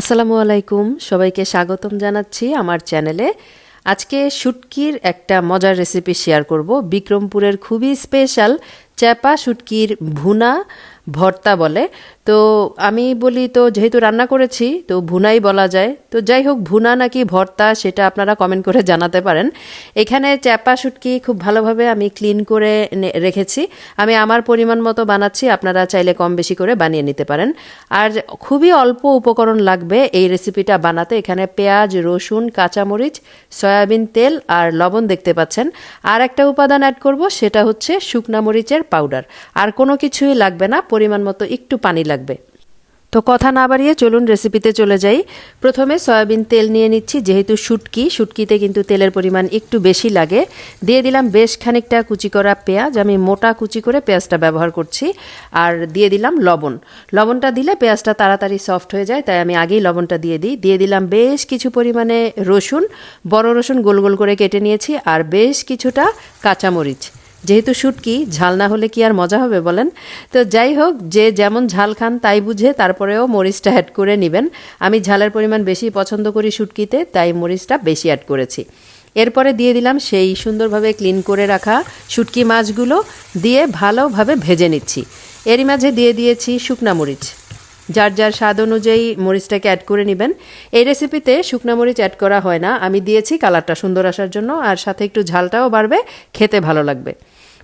আসসালামু আলাইকুম, সবাইকে স্বাগতম জানাচ্ছি আমার চ্যানেলে। আজকে শুটকির একটা মজার রেসিপি শেয়ার করব। বিক্রমপুরের খুবই স্পেশাল চ্যাপা শুটকির ভুনা। ভর্তা বলে। তো আমি বলি, তো যেহেতু রান্না করেছি, তো ভুনাই বলা যায়। তো যাই হোক, ভুনা নাকি ভর্তা সেটা আপনারা কমেন্ট করে জানাতে পারেন। এখানে চ্যাপা শুটকি খুব ভালোভাবে আমি ক্লিন করে রেখেছি। আমি আমার পরিমাণ মতো বানাচ্ছি, আপনারা চাইলে কম বেশি করে বানিয়ে নিতে পারেন। আর খুবই অল্প উপকরণ লাগবে এই রেসিপিটা বানাতে। এখানে পেঁয়াজ, রসুন, কাঁচামরিচ, সয়াবিন তেল আর লবণ দেখতে পাচ্ছেন। আর একটা উপাদান অ্যাড করব, সেটা হচ্ছে শুকনা মরিচের পাউডার আর কোনো কিছুই লাগবে না পরিমাণ মতো একটু পানি লাগবে। তো কথা না বাড়িয়ে চলুন রেসিপিতে চলে যাই। প্রথমে সয়াবিন তেল নিয়ে নিচ্ছি, যেহেতু শুটকি, শুটকিতে কিন্তু তেলের পরিমাণ একটু বেশি লাগে। দিয়ে দিলাম বেশ খানিকটা কুচি করা পেঁয়াজ। আমি মোটা কুচি করে পেঁয়াজটা ব্যবহার করছি। আর দিয়ে দিলাম লবণ। লবণটা দিলে পেঁয়াজটা তাড়াতাড়ি সফট হয়ে যায়, তাই আমি আগেই লবণটা দিয়ে দিই। দিয়ে দিলাম বেশ কিছু পরিমাণে রসুন। বড় রসুন গোল গোল করে কেটে নিয়েছি, আর বেশ কিছুটা কাঁচামরিচ। যেহেতু শুটকি, ঝাল না হলে কি আর মজা হবে বলেন? তো যাই হোক, যে যেমন ঝাল খান তাই বুঝে তারপরেও মরিচটা অ্যাড করে নেবেন। আমি ঝালের পরিমাণ বেশি পছন্দ করি শুটকিতে, তাই মরিচটা বেশি অ্যাড করেছি। এরপরে দিয়ে দিলাম সেই সুন্দরভাবে ক্লিন করে রাখা শুটকি মাছগুলো, দিয়ে ভালোভাবে ভেজে নিচ্ছি। এরই মাঝে দিয়ে দিয়েছি শুকনা মরিচ। যার যার স্বাদ অনুযায়ী মরিচটাকে অ্যাড করে নেবেন। এই রেসিপিতে শুকনা মরিচ অ্যাড করা হয় না। আমি দিয়েছি কালারটা সুন্দর আসার জন্য, আর সাথে একটু ঝালটাও বাড়বে, খেতে ভালো লাগবে।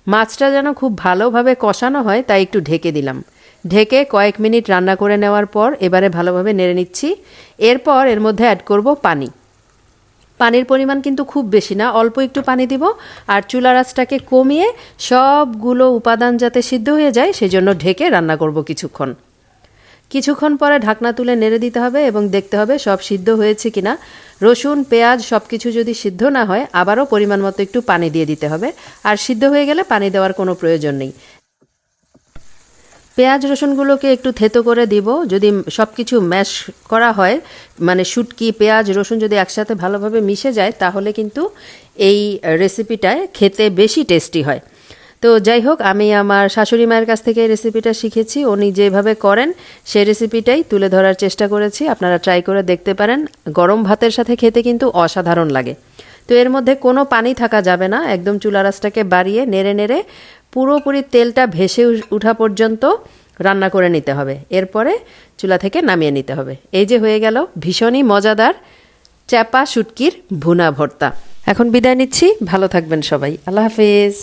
মাছটা যেন খুব ভালোভাবে কষানো হয়, তাই একটু ঢেকে দিলাম। ঢেকে কয়েক মিনিট রান্না করে নেওয়ার পর এবারে ভালোভাবে নেড়ে নিচ্ছি। এরপর এর মধ্যে অ্যাড করব পানি। পানির পরিমাণ কিন্তু খুব বেশি না, অল্প একটু পানি দিব, আর চুলা রাসটাকে কমিয়ে সবগুলো উপাদান যাতে সিদ্ধ হয়ে যায়, সেজন্য ঢেকে রান্না করব কিছুক্ষণ। কিছুক্ষণ পরে ঢাকনা তুলে নেড়ে দিতে হবে এবং দেখতে হবে সব সিদ্ধ হয়েছে কিনা। রসুন, পেঁয়াজ সব কিছু যদি সিদ্ধ না হয়, আবারও পরিমাণ মতো একটু পানি দিয়ে দিতে হবে। আর সিদ্ধ হয়ে গেলে পানি দেওয়ার কোনো প্রয়োজন নেই। পেঁয়াজ রসুনগুলোকে একটু থেতো করে দিব। যদি সব কিছু ম্যাশ করা হয় মানে শুটকি, পেঁয়াজ, রসুন যদি একসাথে ভালোভাবে মিশে যায়, তাহলে কিন্তু এই রেসিপিটায় খেতে বেশি টেস্টি হয়। তো যাই হোক, আমি আমার শাশুড়ি মায়ের কাছ থেকে রেসিপিটা শিখেছি। উনি যেভাবে করেন, সেই রেসিপিটাই তুলে ধরার চেষ্টা করেছি। আপনারা ট্রাই করে দেখতে পারেন। গরম ভাতের সাথে খেতে কিন্তু অসাধারণ লাগে। তো এর মধ্যে কোনো পানি থাকা যাবে না। একদম চুলা রাসটাকে বাড়িয়ে নেড়ে নেড়ে পুরোপুরি তেলটা ভেসে উঠা পর্যন্ত রান্না করে নিতে হবে। এরপরে চুলা থেকে নামিয়ে নিতে হবে। এই যে হয়ে গেল ভীষণই মজাদার চ্যাপা শুটকির ভুনা ভর্তা। এখন বিদায় নিচ্ছি। ভালো থাকবেন সবাই। আল্লাহ হাফেজ।